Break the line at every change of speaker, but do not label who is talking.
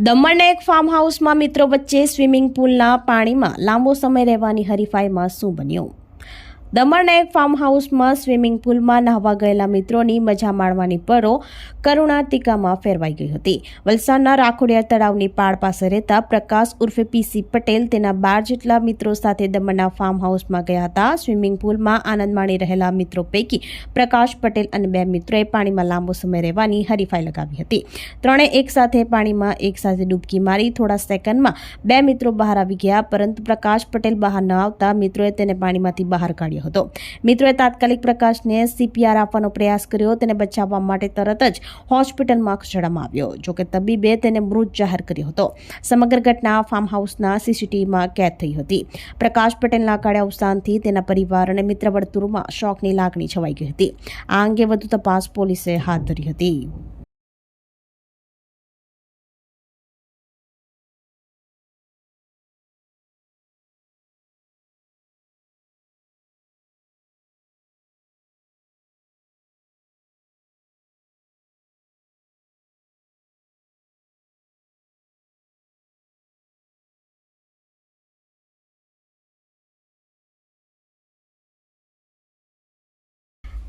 દમણના એક ફાર્મ હાઉસમાં મિત્રો વચ્ચે સ્વિમિંગ પુલના પાણીમાં લાંબો સમય રહેવાની હરીફાઈમાં શું બન્યું? દમણના એક ફાર્મ હાઉસમાં સ્વિમિંગ પુલમાં નહાવા ગયેલા મિત્રોની મજા માણવાની પરો કરુણાતિકામાં ફેરવાઈ ગઈ હતી. વલસાડના રાખોડિયા તળાવની પાળ પાસે રહેતા પ્રકાશ ઉર્ફે પીસી પટેલ તેના બાર જેટલા મિત્રો સાથે દમણના ફાર્મ હાઉસમાં ગયા હતા. સ્વિમિંગ પુલમાં આનંદ માણી રહેલા મિત્રો પૈકી પ્રકાશ પટેલ અને બે મિત્રોએ પાણીમાં લાંબો સમય રહેવાની હરીફાઈ લગાવી હતી. ત્રણે એક સાથે પાણીમાં એક સાથે ડૂબકી મારી થોડા સેકન્ડમાં બે મિત્રો બહાર આવી ગયા, પરંતુ પ્રકાશ પટેલ બહાર ન આવતા મિત્રોએ તેને પાણીમાંથી બહાર કાઢ્યો. હતો. મિત્રોએ તાત્કાલિક પ્રકાશને સીપીઆર આપવાનો પ્રયાસ કર્યો. તેને બચાવવા માટે તરત જ હોસ્પિટલમાં ખસેડવામાં આવ્યો. જોકે તબીબે તેને મૃત જાહેર કર્યો હતો. સમગ્ર ઘટના ફાર્મ હાઉસના સીસીટીવીમાં કેદ થઈ હતી. પ્રકાશ પટેલના કાળે અવસાનથી તેના પરિવાર અને મિત્ર વર્તુળમાં શોકની લાગણી છવાઈ ગઈ હતી. આ અંગે વધુ તપાસ પોલીસે હાથ ધરી હતી.